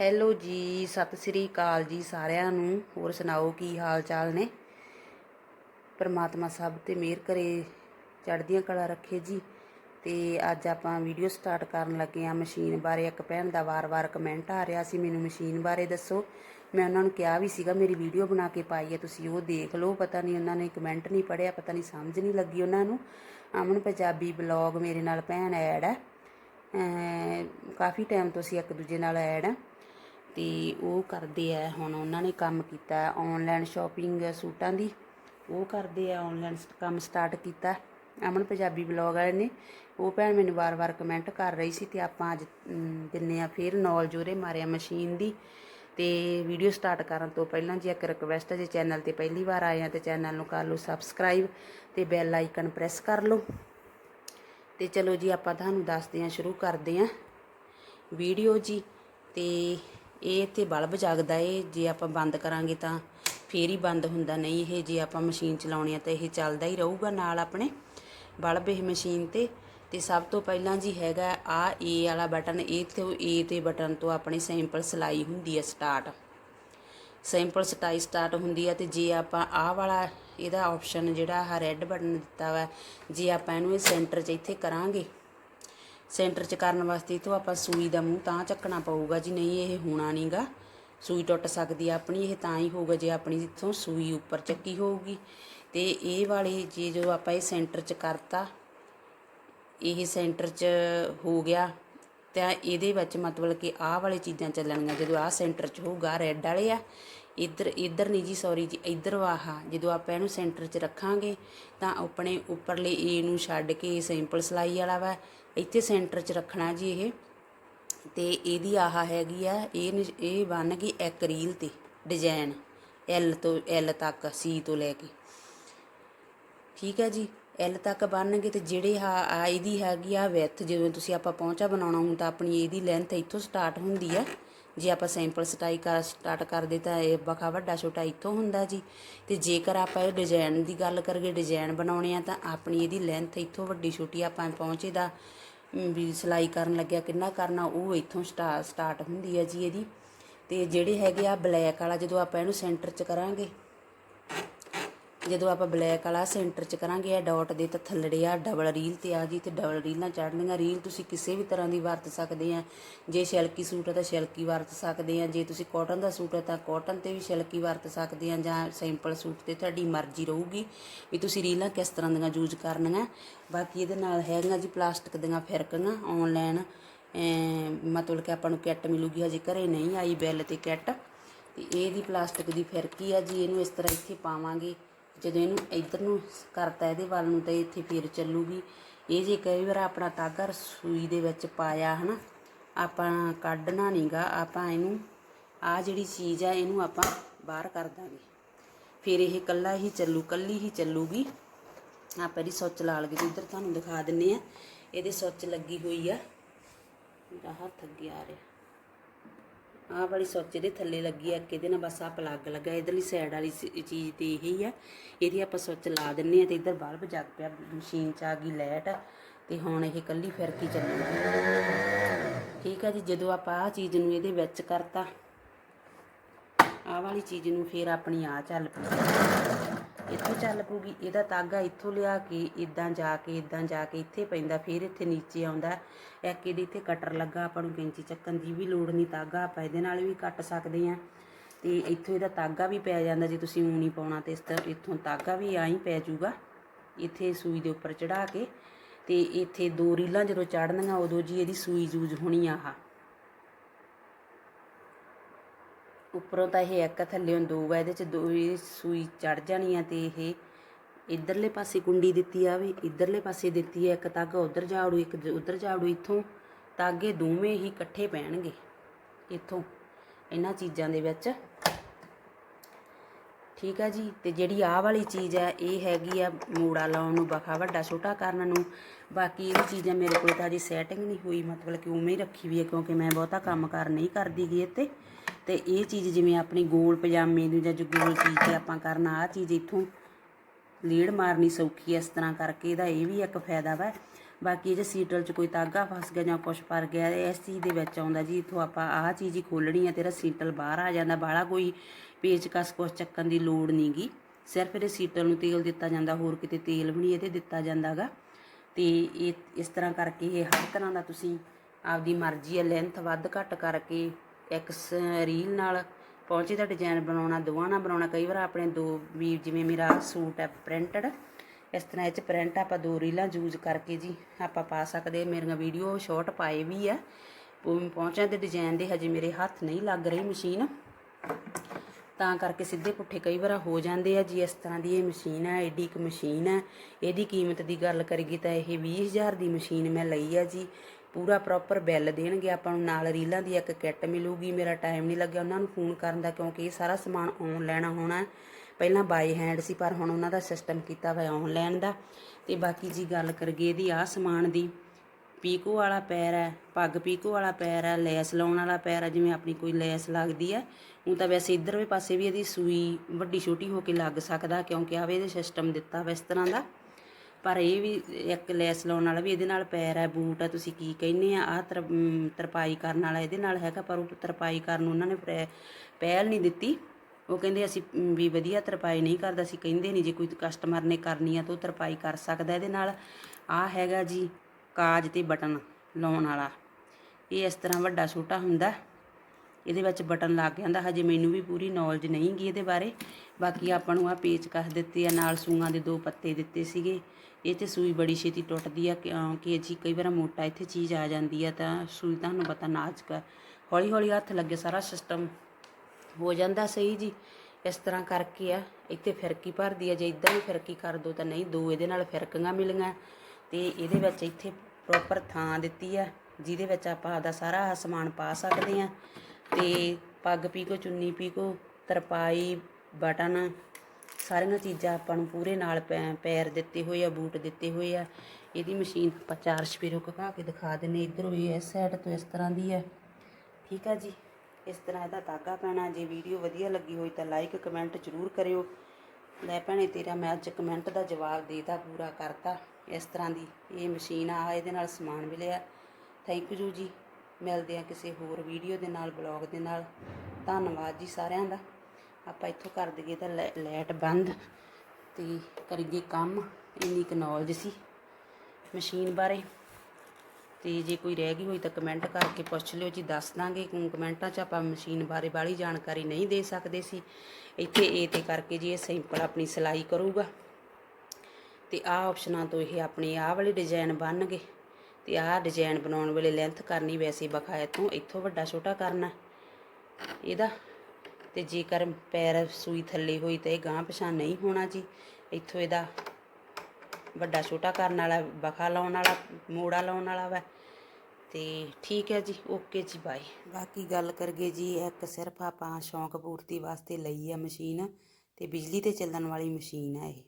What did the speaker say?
Hello ਜੀ, ਸਤਿ ਸ੍ਰੀ ਅਕਾਲ ਜੀ ਸਾਰਿਆਂ ਨੂੰ। ਹੋਰ ਸੁਣਾਓ, ਕੀ ਹਾਲ ਚਾਲ ਨੇ? ਪਰਮਾਤਮਾ ਸਭ ਤੇ ਮਿਹਰ ਕਰੇ, ਚੜ੍ਹਦੀਆਂ ਕਲਾ ਰੱਖੇ ਜੀ। ਤੇ ਅੱਜ ਆਪਾਂ ਵੀਡੀਓ ਸਟਾਰਟ ਕਰਨ ਲੱਗੇ ਆ ਮਸ਼ੀਨ ਬਾਰੇ। ਇੱਕ ਭੈਣ ਦਾ ਵਾਰ-ਵਾਰ ਕਮੈਂਟ ਆ ਰਿਹਾ ਸੀ, ਮੈਨੂੰ ਮਸ਼ੀਨ ਬਾਰੇ ਦੱਸੋ। ਮੈਂ ਉਹਨਾਂ ਨੂੰ ਕਿਹਾ ਵੀ ਸੀਗਾ, ਮੇਰੀ ਵੀਡੀਓ ਬਣਾ ਕੇ ਪਾਈ ਹੈ, ਤੁਸੀਂ ਉਹ ਦੇਖ ਲਓ। ਪਤਾ ਨਹੀਂ ਉਹਨਾਂ ਨੇ ਕਮੈਂਟ ਨਹੀਂ ਪੜਿਆ ਪਤਾ ਨਹੀਂ ਸਮਝ ਨਹੀਂ ਲੱਗੀ ਉਹਨਾਂ ਨੂੰ। ਅਮਨ ਪੰਜਾਬੀ ਬਲੌਗ ਮੇਰੇ ਨਾਲ ਭੈਣ ਐਡ ਹੈ। ਕਾਫੀ ਟਾਈਮ ਤੋਂ ਅਸੀਂ ਇੱਕ ਦੂਜੇ ਨਾਲ ਐਡ ਹੈ। ਅਤੇ ਉਹ ਕਰਦੇ ਹੈ ਹੁਣ ਉਹਨਾਂ ਨੇ ਕੰਮ ਕੀਤਾ ਔਨਲਾਈਨ ਸ਼ੋਪਿੰਗ ਸੂਟਾਂ ਦੀ ਉਹ ਕਰਦੇ ਆ ਔਨਲਾਈਨ ਕੰਮ ਸਟਾਰਟ ਕੀਤਾ। ਅਮਨ ਪੰਜਾਬੀ ਬਲੌਗ ਵਾਲੇ ਨੇ ਉਹ ਭੈਣ ਮੈਨੂੰ ਵਾਰ-ਵਾਰ ਕਮੈਂਟ ਕਰ ਰਹੀ ਸੀ ਤੇ ਆਪਾਂ ਅੱਜ ਅਮ, ਦਿੰਨੇ ਆ ਫਿਰ ਨੌਲ ਉਹਦੇ ਮਾਰਿਆ ਮਸ਼ੀਨ ਦੀ। ਤੇ ਵੀਡੀਓ ਸਟਾਰਟ ਕਰਨ ਤੋਂ ਪਹਿਲਾਂ ਜੀ ਇੱਕ ਰਿਕਵੈਸਟ ਹੈ ਜੇ ਚੈਨਲ ਤੇ ਪਹਿਲੀ ਵਾਰ ਆਏ ਆ ਤੇ ਚੈਨਲ ਨੂੰ ਕਰ ਲਓ ਸਬਸਕ੍ਰਾਈਬ ਤੇ ਬੈਲ ਆਈਕਨ ਪ੍ਰੈਸ ਕਰ ਲਓ। ਤੇ ਚਲੋ ਜੀ ਆਪਾਂ ਤੁਹਾਨੂੰ ਦੱਸਦੇ ਹਾਂ ਸ਼ੁਰੂ ਕਰਦੇ ਹਾਂ ਵੀਡੀਓ ਜੀ ਤੇ ਇਹ ਇੱਥੇ ਬਲਬ ਜਗਦਾ ਏ, ਜੇ ਆਪਾਂ ਬੰਦ ਕਰਾਂਗੇ ਤਾਂ ਫੇਰ ਹੀ ਬੰਦ ਹੁੰਦਾ, ਨਹੀਂ ਇਹ ਜੇ ਆਪਾਂ ਮਸ਼ੀਨ ਚਲਾਉਣੀ ਆ ਤਾਂ ਇਹ ਚੱਲਦਾ ਹੀ ਰਹੂਗਾ ਨਾਲ ਆਪਣੇ ਬਲਬ ਇਹ ਮਸ਼ੀਨ ਤੇ। ਤੇ ਸਭ ਤੋਂ ਪਹਿਲਾਂ ਜੀ ਹੈਗਾ ਆ ਏ ਵਾਲਾ ਬਟਨ, ਇਹ ਤੋਂ ਏ ਤੇ ਬਟਨ ਤੋਂ ਆਪਣੀ ਸਿੰਪਲ ਸਲਾਈ ਹੁੰਦੀ ਹੈ ਸਟਾਰਟ। ਸਿੰਪਲ ਸਟਾਈ ਸਟਾਰਟ ਹੁੰਦੀ ਹੈ ਤੇ ਜੇ ਆਪਾਂ ਆਹ ਵਾਲਾ ਇਹਦਾ ਆਪਸ਼ਨ ਜਿਹੜਾ ਆਹ ਰੈੱਡ ਬਟਨ ਦਿੱਤਾ ਵਾ, ਜੇ ਆਪਾਂ ਇਹਨੂੰ ਇਹ ਸੈਂਟਰ 'ਚ ਇੱਥੇ ਕਰਾਂਗੇ ਸੈਂਟਰ 'ਚ ਕਰਨ ਵਾਸਤੇ ਇਥੋਂ ਆਪਾਂ ਸੂਈ ਦਾ ਮੂੰਹ ਤਾਂ ਚੱਕਣਾ ਪਊਗਾ ਜੀ, ਨਹੀਂ ਇਹ ਹੋਣਾ ਨਹੀਂਗਾ ਸੂਈ ਟੁੱਟ ਸਕਦੀ ਆ ਆਪਣੀ, ਇਹ ਤਾਂ ਹੀ ਹੋਊਗਾ ਜੇ ਆਪਣੀ ਇੱਥੋਂ ਸੂਈ ਉੱਪਰ ਚੱਕੀ ਹੋਊਗੀ। ਤੇ ਇਹ ਵਾਲੇ ਜੇ ਜਦੋਂ ਆਪਾਂ ਇਹ ਸੈਂਟਰ 'ਚ ਕਰਤਾ, ਇਹ ਸੈਂਟਰ 'ਚ ਹੋ ਗਿਆ, ਤਾਂ ਇਹਦੇ ਵਿੱਚ ਮਤਲਬ ਕਿ ਆਹ ਵਾਲੇ ਚੀਜ਼ਾਂ ਚੱਲਣਗੀਆਂ ਜਦੋਂ ਆਹ ਸੈਂਟਰ 'ਚ ਹੋਊਗਾ ਰੈੱਡ ਵਾਲੇ ਆ, ਇੱਧਰ ਇੱਧਰ ਨਹੀਂ ਜੀ ਸੌਰੀ ਜੀ, ਇੱਧਰ ਵਾਹਾ ਜਦੋਂ ਆਪਾਂ ਇਹਨੂੰ ਸੈਂਟਰ 'ਚ ਰੱਖਾਂਗੇ, ਤਾਂ ਆਪਣੇ ਉੱਪਰਲੇ ਏ ਨੂੰ ਛੱਡ ਕੇ ਸਿੰਪਲ ਸਲਾਈ ਵਾਲਾ ਵਾ ਇੱਥੇ ਸੈਂਟਰ 'ਚ ਰੱਖਣਾ ਜੀ ਇਹ। ਤੇ ਇਹਦੀ ਆਹ ਹੈਗੀ ਆ, ਇਹ ਨਿ- ਇਹ ਬਣ ਗਈ ਇੱਕ ਰੀਲ ਤੇ ਡਿਜ਼ਾਈਨ ਐਲ ਤੋਂ ਐਲ ਤੱਕ ਸੀ ਤੋਂ ਲੈ ਕੇ। ਠੀਕ ਹੈ ਜੀ? ਐਲ ਤੱਕ ਬਣਨਗੇ ਤੇ ਜਿਹੜੇ ਆ ਇਹਦੀ ਹੈਗੀ ਆ ਵਿੱਥ ਜਦੋਂ ਤੁਸੀਂ ਆਪਾਂ ਪਹੁੰਚਾ ਬਣਾਉਣਾ ਹੁਣ ਤਾਂ ਆਪਣੀ ਇਹਦੀ ਲੈਂਥ ਇੱਥੋਂ ਸਟਾਰਟ ਹੁੰਦੀ ਆ। ਜੇ ਆਪਾਂ ਸਿੰਪਲ ਸਟਾਈ ਕਰ ਸਟਾਰਟ ਕਰਦੇ ਤਾਂ ਇਹ ਬਖਾ ਵੱਡਾ ਛੋਟਾ ਇੱਥੋਂ ਹੁੰਦਾ ਜੀ। ਤੇ ਜੇਕਰ ਆਪਾਂ ਇਹ ਡਿਜ਼ਾਈਨ ਦੀ ਗੱਲ ਕਰੀਏ ਡਿਜ਼ਾਈਨ ਬਣਾਉਣੇ ਆ ਤਾਂ ਆਪਣੀ ਇਹਦੀ ਲੈਂਥ ਇੱਥੋਂ ਵੱਡੀ ਛੋਟੀ ਆਪਾਂ ਪਹੁੰਚੇ ਦਾ ਵੀ ਸਿਲਾਈ ਕਰਨ ਲੱਗਿਆ, ਕਿੰਨਾ ਕਰਨਾ, ਉਹ ਇੱਥੋਂ ਸਟਾ, ਸਟਾਰਟ ਹੁੰਦੀ ਹੈ ਜੀ ਇਹਦੀ। ਤੇ ਜਿਹੜੇ ਹੈਗੇ ਆ ਬਲੈਕ ਵਾਲਾ, ਜਦੋਂ ਆਪਾਂ ਇਹਨੂੰ ਸੈਂਟਰ 'ਚ ਕਰਾਂਗੇ ਜਦੋਂ ਆਪਾਂ ਬਲੈਕ ਵਾਲਾ ਸੈਂਟਰ 'ਚ ਕਰਾਂਗੇ, ਇਹ ਡਾਟ ਦੇ ਤਾਂ ਥੱਲੜੇ ਆ ਡਬਲ ਰੀਲ ਤੇ ਆ ਜੀ ਤੇ ਡਬਲ ਰੀਲਾਂ ਚੜਨੀਆਂ ਰੀਲ ਤੁਸੀਂ ਕਿਸੇ ਵੀ ਤਰ੍ਹਾਂ ਦੀ ਵਰਤ ਸਕਦੇ ਆ। ਜੇ ਸ਼ੈਲਕੀ ਸੂਟ ਆ ਤਾਂ ਸ਼ੈਲਕੀ ਵਰਤ ਸਕਦੇ ਆ। ਜੇ ਤੁਸੀਂ ਕਾਟਨ ਦਾ ਸੂਟ ਹੈ ਤਾਂ ਕਾਟਨ ਤੇ ਵੀ ਸ਼ੈਲਕੀ ਵਰਤ ਸਕਦੇ ਆ ਜਾਂ ਸਿੰਪਲ ਸੂਟ ਤੇ ਤੁਹਾਡੀ ਮਰਜ਼ੀ ਰਹੂਗੀ ਵੀ ਤੁਸੀਂ ਰੀਲਾਂ ਕਿਸ ਤਰ੍ਹਾਂ ਦੀਆਂ ਯੂਜ਼ ਕਰਨੀਆਂ। ਬਾਕੀ ਇਹਦੇ ਨਾਲ ਹੈਗੀਆਂ ਜੀ ਪਲਾਸਟਿਕ ਦੀਆਂ ਫਿਰਕੀਆਂ ਆਨਲਾਈਨ ਮਤਲਬ ਕਿ ਆਪਾਂ ਨੂੰ ਕਿੱਟ ਮਿਲੂਗੀ, ਹਜੇ ਘਰੇ ਨਹੀਂ ਆਈ ਬਿੱਲ ਤੇ ਕਿੱਟ ਤੇ ਇਹਦੀ ਪਲਾਸਟਿਕ ਦੀ ਫਿਰਕੀ ਆ ਜੀ, ਇਹਨੂੰ ਇਸ ਤਰ੍ਹਾਂ ਇੱਥੇ ਪਾਵਾਂਗੇ। ਜਦੋਂ ਇਹਨੂੰ ਇੱਧਰ ਨੂੰ ਕਰਤਾ ਇਹਦੇ ਵੱਲ ਨੂੰ ਤਾਂ ਇੱਥੇ ਫੇਰ ਚੱਲੂਗੀ। ਇਹ ਜੇ ਕਈ ਵਾਰ ਆਪਣਾ ਤਾਗਾ ਸੂਈ ਦੇ ਵਿੱਚ ਪਾਇਆ ਹਨਾ, ਆਪਾਂ ਕੱਢਣਾ ਨਹੀਂਗਾ ਆਪਾਂ ਇਹਨੂੰ ਆ ਜਿਹੜੀ ਚੀਜ਼ ਆ ਇਹਨੂੰ ਆਪਾਂ ਬਾਹਰ ਕਰ ਦਾਂਗੇ। ਫਿਰ ਇਹ ਕੱਲਾ ਹੀ ਚੱਲੂ ਕੱਲੀ ਹੀ ਚੱਲੂਗੀ। ਆਪਾਂ ਇਹਦੀ ਸੁੱਚ ਲਾ ਲਗੇ ਇੱਧਰ ਤੁਹਾਨੂੰ ਦਿਖਾ ਦਿੰਨੇ ਆ। ਇਹਦੇ ਸੁੱਚ ਲੱਗੀ ਹੋਈ ਆ। ਮੇਰਾ ਹੱਥ ਅੱਗੇ ਆ ਰਿਹਾ। ਆਹ ਵਾਲੀ ਸੁੱਚ ਇਹਦੇ ਥੱਲੇ ਲੱਗੀ ਆ ਕਿਹਦੇ ਨਾਲ ਬਸ ਆ ਪਲੱਗ ਲੱਗਾ, ਇਧਰਲੀ ਸਾਈਡ ਵਾਲੀ ਚੀਜ਼ ਤੇ ਇਹੀ ਆ। ਇਹਦੀ ਆਪਾਂ ਸੁੱਚ ਲਾ ਦਿੰਨੇ ਆ ਤੇ ਇਧਰ ਬਲਬ ਜਗ ਪਿਆ, ਮਸ਼ੀਨ ਚ ਆ ਗਈ ਲਾਈਟ ਤੇ ਹੁਣ ਇਹ ਕੱਲੀ ਫਿਰਕੀ ਚੱਲੂਗੀ ਠੀਕ ਆ ਜੀ, ਜਦੋਂ ਆਪਾਂ ਆਹ ਚੀਜ਼ ਨੂੰ ਇਹਦੇ ਵਿੱਚ ਕਰਤਾ, ਆਹ ਵਾਲੀ ਚੀਜ਼ ਨੂੰ ਫੇਰ ਆਪਣੀ ਆ ਚੱਲ ਪਈ। ਇੱਥੋਂ ਚੱਲ ਪੂਗੀ ਇਹਦਾ ਤਾਗਾ ਇੱਥੋਂ ਲਿਆ ਕੇ ਇਦਾਂ ਜਾ ਕੇ ਇਦਾਂ ਜਾ ਕੇ, ਇੱਥੇ ਪੈਂਦਾ, ਫਿਰ ਇੱਥੇ ਨੀਚੇ ਆਉਂਦਾ। ਇੱਕ ਇਹਦੇ ਇੱਥੇ ਕਟਰ ਲੱਗਾ, ਆਪਾਂ ਨੂੰ ਕੈਂਚੀ ਚੱਕਣ ਦੀ ਵੀ ਲੋੜ ਨਹੀਂ, ਤਾਗਾ ਆਪਾਂ ਇਹਦੇ ਨਾਲ ਵੀ ਕੱਟ ਸਕਦੇ ਆ ਤੇ ਇੱਥੋਂ ਇਹਦਾ ਤਾਗਾ ਵੀ ਪੈ ਜਾਂਦਾ, ਜੇ ਤੁਸੀਂ ਊਂ ਨਹੀਂ ਪਾਉਣਾ ਤੇ ਇਸ ਤਰ੍ਹਾਂ ਇੱਥੋਂ ਤਾਗਾ ਵੀ ਆਈ ਪੈ ਜਾਊਗਾ, ਇੱਥੇ ਸੂਈ ਦੇ ਉੱਪਰ ਚੜਾ ਕੇ। ਤੇ ਇੱਥੇ ਦੋ ਰੀਲਾਂ ਜਦੋਂ ਚੜਨੀਆਂ ਉਦੋਂ ਜੀ ਇਹਦੀ ਸੂਈ ਯੂਜ਼ ਹੋਣੀ ਆ ਆਹ। ਉੱਪਰੋਂ ਤਾਂ ਇਹ ਇੱਕ ਥੱਲੇੋਂ ਦੋ ਵਾ ਇਹਦੇ ਚ ਦੋ ਇਹ ਸੂਈ ਚੜ ਜਾਣੀ ਆ ਤੇ ਇਹ ਇਧਰਲੇ ਪਾਸੇ ਕੁੰਡੀ ਦਿੱਤੀ ਆ ਵੀ, ਇਧਰਲੇ ਪਾਸੇ ਦਿੱਤੀ ਆ ਇੱਕ ਤਾਗਾ ਉਧਰ ਜਾੜੂ ਇੱਕ ਉਧਰ ਜਾੜੂ ਇੱਥੋਂ ਤਾਗੇ ਦੋਵੇਂ ਹੀ ਇਕੱਠੇ ਪੈਣਗੇ ਇੱਥੋਂ, ਇਹਨਾਂ ਚੀਜ਼ਾਂ ਦੇ ਵਿੱਚ। ਠੀਕ ਆ ਜੀ, ਤੇ ਜਿਹੜੀ ਆਹ ਵਾਲੀ ਚੀਜ਼ ਹੈ ਇਹ ਹੈਗੀ ਆ ਮੂੜਾ ਲਾਉਣ ਨੂੰ ਬਖਾ, ਵੱਡਾ ਛੋਟਾ ਕਰਨ ਨੂੰ। ਬਾਕੀ ਇਹ ਚੀਜ਼ਾਂ ਮੇਰੇ ਕੋਲ ਤਾਂ ਜੀ ਸੈਟਿੰਗ ਨਹੀਂ ਹੋਈ, ਮਤਲਬ ਕਿ ਉਵੇਂ ਹੀ ਰੱਖੀ ਵੀ ਹੈ ਕਿਉਂਕਿ ਮੈਂ ਬਹੁਤਾ ਕੰਮ ਕਰ ਨਹੀਂ ਕਰਦੀ ਗਈ ਤੇ ਤੇ ਇਹ ਚੀਜ਼ ਜਿਵੇਂ ਆਪਣੀ ਗੋਲ ਪਜਾਮੇ ਨੂੰ ਜਾਂ ਜੋ ਗੋਲ ਚੀਜ਼ ਤੇ ਆਪਾਂ ਕਰਨਾ ਆ ਚੀਜ਼ ਇੱਥੋਂ ਲੀੜ ਮਾਰਨੀ ਸੌਖੀ ਇਸ ਤਰ੍ਹਾਂ ਕਰਕੇ ਇਹਦਾ ਇਹ ਵੀ ਇੱਕ ਫਾਇਦਾ ਵਾ। ਬਾਕੀ ਜੇ ਸੀਟਲ 'ਚ ਕੋਈ ਤਾਗਾ ਫਸ ਗਿਆ ਜਾਂ ਕੁਛ ਪਰ ਗਿਆ, ਇਹ ਇਸ ਚੀਜ਼ ਦੇ ਵਿੱਚ ਆਉਂਦਾ ਜੀ, ਇਥੋਂ ਆਪਾਂ ਆਹ ਚੀਜ਼ ਹੀ ਖੋਲਣੀ ਆ ਤੇਰਾ ਸੀਟਲ ਬਾਹਰ ਆ ਜਾਂਦਾ, ਬਾਹਲਾ ਕੋਈ ਪੇਚਕਸ ਕੁਛ ਚੱਕਣ ਦੀ ਲੋੜ ਨਹੀਂਗੀ ਸਿਰਫ ਇਹਦੇ ਸੀਟਲ ਨੂੰ ਤੇਲ ਦਿੱਤਾ ਜਾਂਦਾ, ਹੋਰ ਕਿਤੇ ਤੇਲ ਵੀ ਨਹੀਂ ਇਹਦੇ ਦਿੱਤਾ ਜਾਂਦਾਗਾ ਤੇ ਇਹ ਇਸ ਤਰ੍ਹਾਂ ਕਰਕੇ ਇਹ ਹਰ ਤਰ੍ਹਾਂ ਦਾ ਤੁਸੀਂ ਆਪਦੀ ਮਰਜ਼ੀ ਹੈ ਲੈਂਥ ਵੱਧ ਘੱਟ ਕਰਕੇ ਇੱਕ ਸ- ਰੀਲ ਨਾਲ ਪਹੁੰਚੇ ਦਾ ਡਿਜ਼ਾਈਨ ਬਣਾਉਣਾ, ਦੋਵਾਂ ਨਾਲ ਬਣਾਉਣਾ। ਕਈ ਵਾਰ ਆਪਣੇ ਦੋ ਵੀ ਜਿਵੇਂ ਮੇਰਾ ਸੂਟ ਹੈ ਪ੍ਰਿੰਟਡ ਇਸ ਤਰ੍ਹਾਂ ਇਹ ਚ ਪ੍ਰਿੰਟ ਆਪਾਂ ਦੋ ਰੀਲਾਂ ਯੂਜ਼ ਕਰਕੇ ਜੀ ਆਪਾਂ ਪਾ ਸਕਦੇ ਮੇਰੀਆਂ ਵੀਡੀਓ ਸ਼ਾਰਟ ਪਾਏ ਵੀ ਆ। ਉਹ ਪਹੁੰਚਿਆਂ ਦੇ ਡਿਜ਼ਾਈਨ ਦੇ ਹਜੇ ਮੇਰੇ ਹੱਥ ਨਹੀਂ ਲੱਗ ਰਹੀ ਮਸ਼ੀਨ ਤਾਂ ਕਰਕੇ ਸਿੱਧੇ ਪੁੱਠੇ ਕਈ ਵਾਰ ਹੋ ਜਾਂਦੇ ਆ ਜੀ, ਇਸ ਤਰ੍ਹਾਂ ਦੀ ਇਹ ਮਸ਼ੀਨ ਹੈ ਏਡੀ ਇੱਕ ਮਸ਼ੀਨ ਹੈ ਇਹਦੀ ਕੀਮਤ ਦੀ ਗੱਲ ਕਰੀਏ ਤਾਂ ਇਹ 20000 ਦੀ ਮਸ਼ੀਨ ਮੈਂ ਲਈ ਆ ਜੀ। ਪੂਰਾ ਪ੍ਰੋਪਰ ਬਿੱਲ ਦੇਣਗੇ, ਆਪਾਂ ਨੂੰ ਨਾਲ ਰੀਲਾਂ ਦੀ ਇੱਕ ਕਿੱਟ ਮਿਲੂਗੀ, ਮੇਰਾ ਟਾਈਮ ਨਹੀਂ ਲੱਗਿਆ ਉਹਨਾਂ ਨੂੰ ਫੋਨ ਕਰਨ ਦਾ, ਕਿਉਂਕਿ ਇਹ ਸਾਰਾ ਸਮਾਨ ਆਨਲਾਈਨ ਹੋਣਾ ਪਹਿਲਾਂ ਬਾਈ ਹੈਂਡ ਸੀ, ਪਰ ਹੁਣ ਉਹਨਾਂ ਦਾ ਸਿਸਟਮ ਕੀਤਾ ਹੋਇਆ ਆਨਲਾਈਨ ਦਾ। ਤੇ ਬਾਕੀ ਜੀ ਗੱਲ ਕਰੀਏ ਇਹਦੀ, ਆਹ ਸਮਾਨ ਦੀ, ਪੀਕੋ ਵਾਲਾ ਪੈਰ ਹੈ, ਪੱਗ ਪੀਕੋ ਵਾਲਾ ਪੈਰ ਹੈ, ਲੈਸ ਲਾਉਣ ਵਾਲਾ ਪੈਰ ਹੈ, ਜਿਵੇਂ ਆਪਣੀ ਕੋਈ ਲੈਸ ਲੱਗਦੀ ਹੈ। ਉਹ ਤਾਂ ਵੈਸੇ ਇਧਰਲੇ ਪਾਸੇ ਵੀ ਇਹਦੀ ਸੂਈ ਵੱਡੀ ਛੋਟੀ ਹੋ ਕੇ ਲੱਗ ਸਕਦਾ, ਕਿਉਂਕਿ ਆਵੇ ਇਹਦੇ ਸਿਸਟਮ ਦਿੱਤਾ ਵਾ ਇਸ ਤਰ੍ਹਾਂ ਦਾ। ਪਰ ਇਹ ਵੀ ਇੱਕ ਲੈਸ ਲਾਉਣ ਵਾਲਾ ਵੀ ਇਹਦੇ ਨਾਲ ਪੈਰ ਹੈ ਬੂਟ ਹੈ ਤੁਸੀਂ ਕੀ ਕਹਿੰਦੇ ਆ, ਆਹ ਤਰ- ਤਰਪਾਈ ਕਰਨ ਵਾਲਾ ਇਹਦੇ ਨਾਲ ਹੈਗਾ, ਪਰ ਉਹ ਤਰਪਾਈ ਕਰਨ ਨੂੰ ਉਹਨਾਂ ਨੇ ਪ੍ਰੈ- ਪਹਿਲ ਨਹੀਂ ਦਿੱਤੀ। ਉਹ ਕਹਿੰਦੇ ਅਸੀਂ ਵੀ ਵਧੀਆ ਤਰਪਾਈ ਨਹੀਂ ਕਰਦਾ, ਅਸੀਂ ਕਹਿੰਦੇ ਨਹੀਂ ਜੇ ਕੋਈ ਕਸਟਮਰ ਨੇ ਕਰਨੀ ਆ ਤਾਂ ਉਹ ਤਰਪਾਈ ਕਰ ਸਕਦਾ ਇਹਦੇ ਨਾਲ। ਆ ਹੈਗਾ ਜੀ ਕਾਜ ਤੇ ਬਟਨ ਲਾਉਣ ਵਾਲਾ। ਇਹ ਇਸ ਤਰ੍ਹਾਂ ਵੱਡਾ ਛੋਟਾ ਹੁੰਦਾ। ਇਹਦੇ ਵਿੱਚ ਬਟਨ ਲੱਗ ਜਾਂਦਾ ਹਜੇ ਮੈਨੂੰ ਵੀ ਪੂਰੀ ਨੌਲੇਜ ਨਹੀਂ ਗੀ ਇਹਦੇ ਬਾਰੇ। ਬਾਕੀ ਆਪਾਂ ਨੂੰ ਆ ਪੇਚ ਕੱਸ ਦਿੱਤੇ ਆ, ਨਾਲ ਸੂਆਂ ਦੇ ਦੋ ਪੱਤੇ ਦਿੱਤੇ ਸੀਗੇ। ਇਹ ਤੇ ਸੂਈ ਬੜੀ ਛੇਤੀ ਟੁੱਟਦੀ ਆ ਕਿਉਂਕਿ ਜੀ ਕਈ ਵਾਰ ਮੋਟਾ ਇੱਥੇ ਚੀਜ਼ ਆ ਜਾਂਦੀ ਆ, ਤਾਂ ਸੂਈ ਤੁਹਾਨੂੰ ਪਤਾ ਨਾਜ਼ੁਕ ਹੌਲੀ ਹੌਲੀ ਹੱਥ ਲੱਗੇ ਸਾਰਾ ਸਿਸਟਮ ਹੋ ਜਾਂਦਾ ਸਹੀ ਜੀ। ਇਸ ਤਰ੍ਹਾਂ ਕਰਕੇ ਆ, ਇੱਥੇ ਫਿਰਕੀ ਭਰਦੀ ਆ, ਜੇ ਇਦਾਂ ਹੀ ਫਿਰਕੀ ਕਰ ਦੋ ਤਾਂ ਨਹੀਂ, ਦੋ ਇਹਦੇ ਨਾਲ ਫਿਰਕੀਆਂ ਮਿਲੀਆਂ। ਤੇ ਇਹਦੇ ਵਿੱਚ ਇੱਥੇ ਪ੍ਰੋਪਰ ਥਾਂ ਦਿੱਤੀ ਆ, ਜਿਹਦੇ ਵਿੱਚ ਆਪਾਂ ਆਪਦਾ ਸਾਰਾ ਸਮਾਨ ਪਾ ਸਕਦੇ ਆ। ਅਤੇ ਪੱਗ ਪੀਕੋ, ਚੁੰਨੀ ਪੀਕੋ, ਤਰਪਾਈ, ਬਟਨ, ਸਾਰੀਆਂ ਚੀਜ਼ਾਂ ਆਪਾਂ ਨੂੰ ਪੂਰੇ ਨਾਲ ਪੈ- ਪੈਰ ਦਿੱਤੇ ਹੋਏ ਆ, ਬੂਟ ਦਿੱਤੇ ਹੋਏ ਆ। ਇਹਦੀ ਮਸ਼ੀਨ ਆਪਾਂ ਚਾਰ ਸਪੀਰੋ ਘਾ ਕੇ ਦਿਖਾ ਦਿੰਨੇ ਇਧਰੋਂ ਵੀ ਇਸ ਸਾਈਡ ਤੋਂ ਇਸ ਤਰ੍ਹਾਂ ਦੀ ਹੈ ਠੀਕ ਆ ਜੀ? ਇਸ ਤਰ੍ਹਾਂ ਇਹਦਾ ਧਾਗਾ ਪੈਣਾ। ਜੇ ਵੀਡੀਓ ਵਧੀਆ ਲੱਗੀ ਹੋਈ ਤਾਂ ਲਾਈਕ ਕਮੈਂਟ ਜ਼ਰੂਰ ਕਰਿਓ। ਲੈ ਭੈਣੇ, ਤੇਰਾ ਮੈਂ ਅੱਜ ਕਮੈਂਟ ਦਾ ਜਵਾਬ ਦੇਤਾ, ਪੂਰਾ ਕਰਤਾ। ਇਸ ਤਰ੍ਹਾਂ ਦੀ ਇਹ ਮਸ਼ੀਨ ਆ, ਇਹਦੇ ਨਾਲ ਸਮਾਨ ਮਿਲਿਆ। ਥੈਂਕ ਯੂ ਜੀ। ਮਿਲਦੇ ਆ ਕਿਸੇ ਹੋਰ ਵੀਡੀਓ ਦੇ ਨਾਲ ਬਲੌਗ ਦੇ ਨਾਲ। ਧੰਨਵਾਦ ਜੀ ਸਾਰਿਆਂ ਦਾ। ਆਪਾਂ ਇੱਥੋਂ ਕਰ ਦਈਏ ਤਾਂ ਲੈ- ਲਾਈਟ ਬੰਦ ਤੇ ਕਰੀਏ ਕੰਮ। ਇੰਨੀ ਕੁ ਨੌਲੇਜ ਸੀ ਮਸ਼ੀਨ ਬਾਰੇ। ਤੇ ਜੇ ਕੋਈ ਰਹਿ ਗਈ ਹੋਈ ਤਾਂ ਕਮੈਂਟ ਕਰਕੇ ਪੁੱਛ ਲਿਓ ਜੀ, ਦੱਸ ਦਾਂਗੇ। ਕਿਉਂ ਕਮੈਂਟਾਂ 'ਚ ਆਪਾਂ ਮਸ਼ੀਨ ਬਾਰੇ ਬਾਹਲੀ ਜਾਣਕਾਰੀ ਨਹੀਂ ਦੇ ਸਕਦੇ ਸੀ। ਇੱਥੇ ਏ ਤੇ ਕਰਕੇ ਜੀ ਇਹ ਸਿੰਪਲ ਆਪਣੀ ਸਿਲਾਈ ਕਰੂਗਾ। ਤੇ ਆਹ ਆਪਸ਼ਨਾਂ ਤੋਂ ਇਹ ਆਪਣੇ ਆਹ ਵਾਲੇ ਡਿਜ਼ਾਈਨ ਬਣਨਗੇ। ਤੇ ਆਹ ਡਿਜ਼ਾਈਨ ਬਣਾਉਣ ਵੇਲੇ ਲੈਂਥ ਕਰਨੀ ਵੈਸੇ ਬਖਾਇਆ ਤੋਂ, ਇੱਥੋਂ ਵੱਡਾ ਛੋਟਾ ਕਰਨਾ। ਇਹਦਾ, ਤੇ ਜੇਕਰ ਪੈਰ ਸੂਈ ਥੱਲੇ ਹੋਈ ਤਾਂ ਇਹ ਗਾਂ ਪਛਾਣ ਨਹੀਂ ਹੋਣਾ ਜੀ। ਇੱਥੋਂ ਇਹਦਾ ਵੱਡਾ ਛੋਟਾ ਕਰਨ ਵਾਲਾ, ਬਖਾ ਲਾਉਣ ਵਾਲਾ, ਮੋੜਾ ਲਾਉਣ ਵਾਲਾ ਵਾ। ਤੇ ਠੀਕ ਹੈ ਜੀ ਓਕੇ ਜੀ ਬਾਏ ਬਾਕੀ ਗੱਲ ਕਰਗੇ ਜੀ, ਇੱਕ ਸਿਰਫ ਆਪਾਂ ਸ਼ੌਂਕ ਪੂਰਤੀ ਵਾਸਤੇ ਲਈ ਆ ਮਸ਼ੀਨ, ਤੇ ਬਿਜਲੀ ਤੇ ਚੱਲਣ ਵਾਲੀ ਮਸ਼ੀਨ ਹੈ ਇਹ।